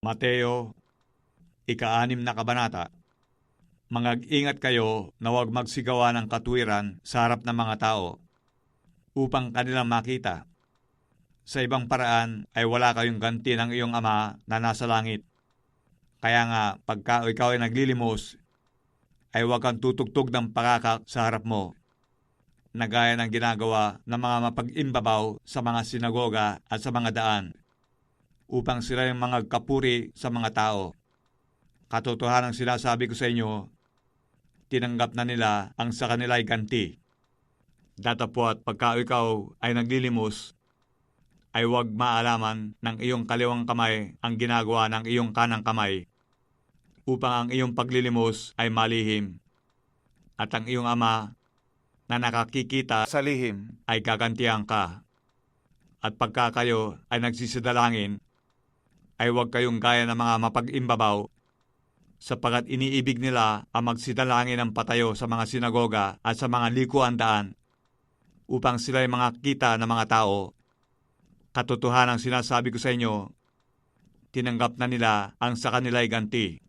Mateo, ika-anim na kabanata. Mangag-ingat kayo na huwag magsigawa ng katwiran sa harap ng mga tao upang kanilang makita. Sa ibang paraan ay wala kayong ganti ng iyong ama na nasa langit. Kaya nga, pagka ikaw ay naglilimos, ay huwag kang tutugtog ng pakakak sa harap mo, na gaya ng ginagawa ng mga mapag-imbabaw sa mga sinagoga at sa mga daan, upang sila yung mga kapuri sa mga tao. Katotohanan sinasabi ko sa inyo, tinanggap na nila ang sa kanila ay ganti. Datapwat pagka ikaw ay naglilimos, ay huwag maalaman ng iyong kaliwang kamay ang ginagawa ng iyong kanang kamay, upang ang iyong paglilimos ay malihim, at ang iyong ama na nakakikita sa lihim ay gagantihan ka. At pagka kayo ay nagsisidalangin, ay huwag kayong gaya ng mga mapag-imbabaw sapagat iniibig nila ang magsidalangin ng patayo sa mga sinagoga at sa mga likuan daan upang sila ay mga kita ng mga tao. Katotohanan sinasabi ko sa inyo, tinanggap na nila ang sa kanila ay ganti.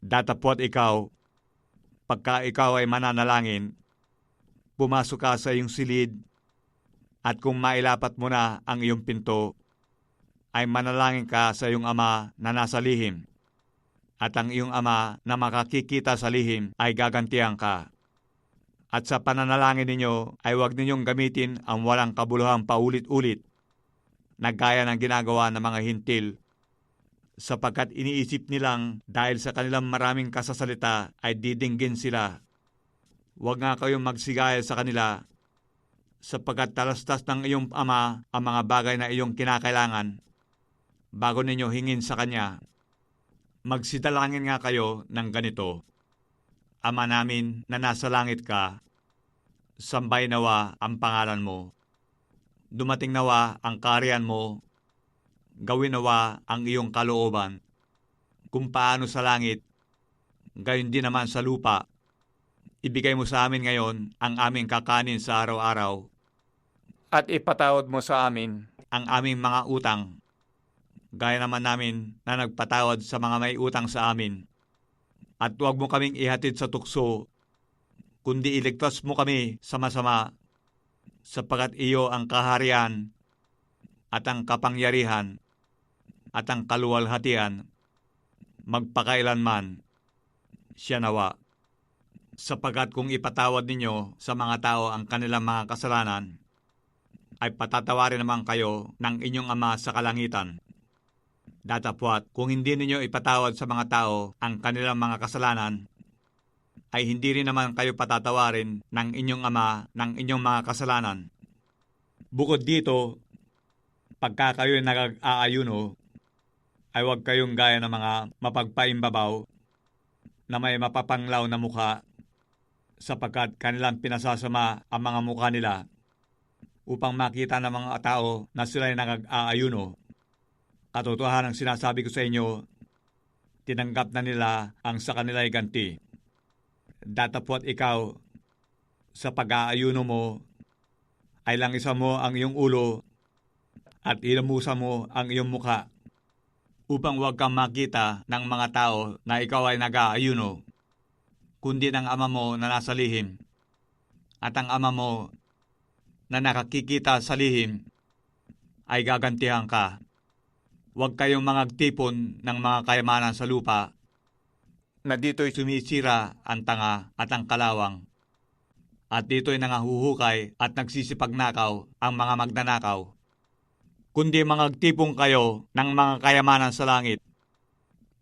Datapot ikaw, pagka ikaw ay mananalangin, pumasok ka sa iyong silid at kung mailapat mo na ang iyong pinto, ay manalangin ka sa iyong ama na nasa lihim at ang iyong ama na makakikita sa lihim ay gagantihan ka. At sa pananalangin ninyo ay huwag ninyong gamitin ang walang kabuluhang paulit-ulit na gaya ng ginagawa ng mga hintil sapagkat iniisip nilang dahil sa kanilang maraming kasasalita ay didinggin sila. Huwag nga kayong magsigaya sa kanila sapagkat talastas ng iyong ama ang mga bagay na iyong kinakailangan bago ninyo hingin sa kanya magsidalangin nga kayo ng ganito. Ama namin na nasa langit ka, sambay nawa ang pangalan mo. Dumating nawa ang kariyan mo, gawin nawa ang iyong kalooban. Kung paano sa langit, gayon din naman sa lupa. Ibigay mo sa amin ngayon ang aming kakanin sa araw-araw. At ipatawad mo sa amin ang aming mga utang gaya naman namin na nagpatawad sa mga may utang sa amin. At huwag mo kaming ihatid sa tukso, kundi iligtas mo kami sa masama, sapagat iyo ang kaharian at ang kapangyarihan at ang kaluwalhatian magpakailanman siya nawa. Sapagat kung ipatawad ninyo sa mga tao ang kanilang mga kasalanan, ay patatawarin naman kayo ng inyong ama sa kalangitan. Datapwat, kung hindi ninyo ipatawad sa mga tao ang kanilang mga kasalanan, ay hindi rin naman kayo patatawarin ng inyong ama ng inyong mga kasalanan. Bukod dito, pagka kayo nag-aayuno, ay huwag kayong gaya ng mga mapagpaimbabaw na may mapapanglaw na mukha sapagkat kanilang pinasasama ang mga mukha nila upang makita ng mga tao na sila ay nag-aayuno Katotohanan ang sinasabi ko sa inyo, tinanggap na nila ang sa kanila ay ganti. Datapot ikaw, sa pag-aayuno mo, ay lang isa mo ang iyong ulo at ilamusa mo ang iyong mukha upang huwag kang makita ng mga tao na ikaw ay nag-aayuno, kundi ng ama mo na nasa lihim. At ang ama mo na nakakikita sa lihim ay gagantihan ka. Huwag kayong magtipon ng mga kayamanan sa lupa na dito'y sumisira ang tanga at ang kalawang. At dito'y nangahuhukay at nagsisipagnakaw ang mga magnanakaw. Kundi magtipon kayo ng mga kayamanan sa langit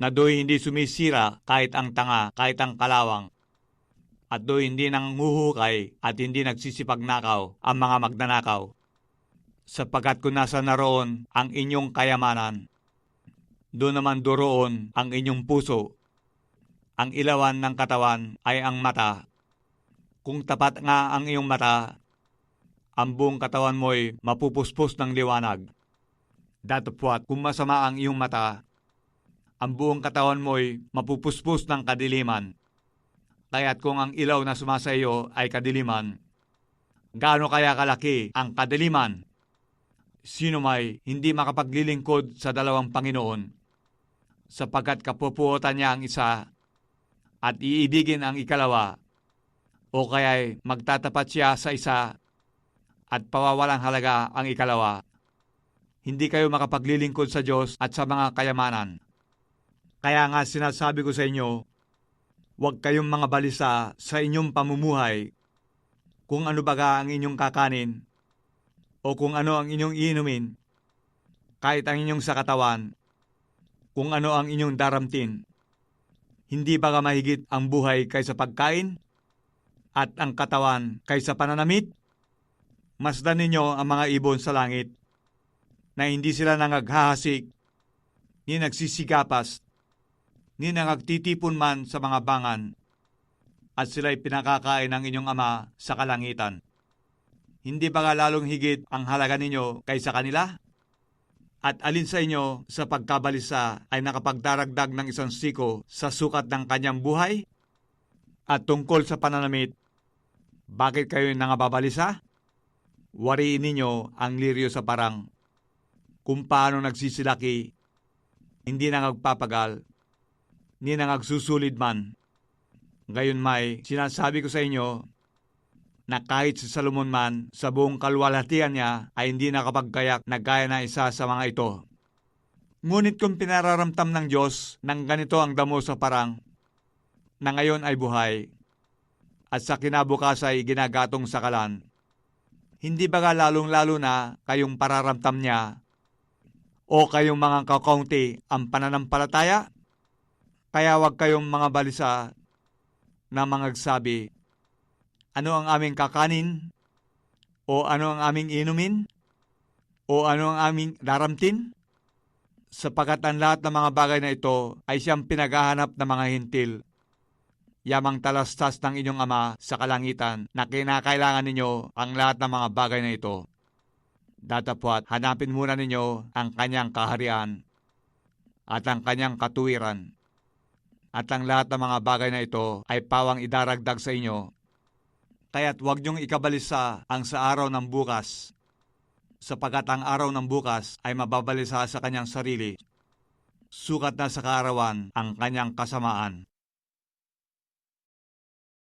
na do'y hindi sumisira kahit ang tanga, kahit ang kalawang. At do'y hindi nanghuhukay at hindi nagsisipagnakaw ang mga magnanakaw sapagkat kung nasa naroon ang inyong kayamanan, doon naman doroon ang inyong puso. Ang ilawan ng katawan ay ang mata. Kung tapat nga ang iyong mata, ang buong katawan mo'y mapupuspos ng liwanag. Datapwat kung masama ang iyong mata, ang buong katawan mo'y mapupuspos ng kadiliman. Kaya't kung ang ilaw na sumasa iyo ay kadiliman, gaano kaya kalaki ang kadiliman sino may hindi makapaglilingkod sa dalawang Panginoon, sapagkat kapupuotan niya ang isa at iibigin ang ikalawa o kaya'y magtatapat siya sa isa at pawawalang halaga ang ikalawa. Hindi kayo makapaglilingkod sa Diyos at sa mga kayamanan. Kaya nga sinasabi ko sa inyo, huwag kayong mga balisa sa inyong pamumuhay kung ano baga ang inyong kakanin o kung ano ang inyong iinumin, kahit ang inyong sa katawan, kung ano ang inyong daramtin. Hindi ba mahigit ang buhay kaysa pagkain at ang katawan kaysa pananamit? Masdan ninyo ang mga ibon sa langit na hindi sila nangaghahasik, ni nagsisigapas, ni nangagtitipon man sa mga bangan, at sila'y pinakakain ng inyong ama sa kalangitan. Hindi ba lalong higit ang halaga ninyo kaysa kanila? At alin sa inyo sa pagkabalisa ay nakapagdaragdag ng isang siko sa sukat ng kanyang buhay? At tungkol sa pananamit, bakit kayo nangababalisa? Wariin ninyo ang liryo sa parang kung paano nagsisilaki, hindi na nagpapagal, ni na nagsusulid man. Gayon may sinasabi ko sa inyo na kahit si Salomon man sa buong kalwalhatian niya ay hindi nakapagkayak na gaya na isa sa mga ito. Ngunit kung pinararamtam ng Diyos ng ganito ang damo sa parang na ngayon ay buhay at sa kinabukas ay ginagatong sa kalan, hindi ba lalong-lalo na kayong pararamtam niya o kayong mga kakaunti ang pananampalataya? Kaya wag kayong mga balisa na mangagsabi, ano ang aming kakanin? O ano ang aming inumin? O ano ang aming daramtin? Sapagat ang lahat ng mga bagay na ito ay siyang pinaghahanap ng mga hintil. Yamang talastas ng inyong ama sa kalangitan na kinakailangan ninyo ang lahat ng mga bagay na ito. Datapwat, hanapin muna ninyo ang kanyang kaharian at ang kanyang katuwiran. At ang lahat ng mga bagay na ito ay pawang idaragdag sa inyo. Kaya't huwag niyong ikabalisa ang sa araw ng bukas, sapagat ang araw ng bukas ay mababalisa sa kanyang sarili. Sukat na sa kaarawan ang kanyang kasamaan.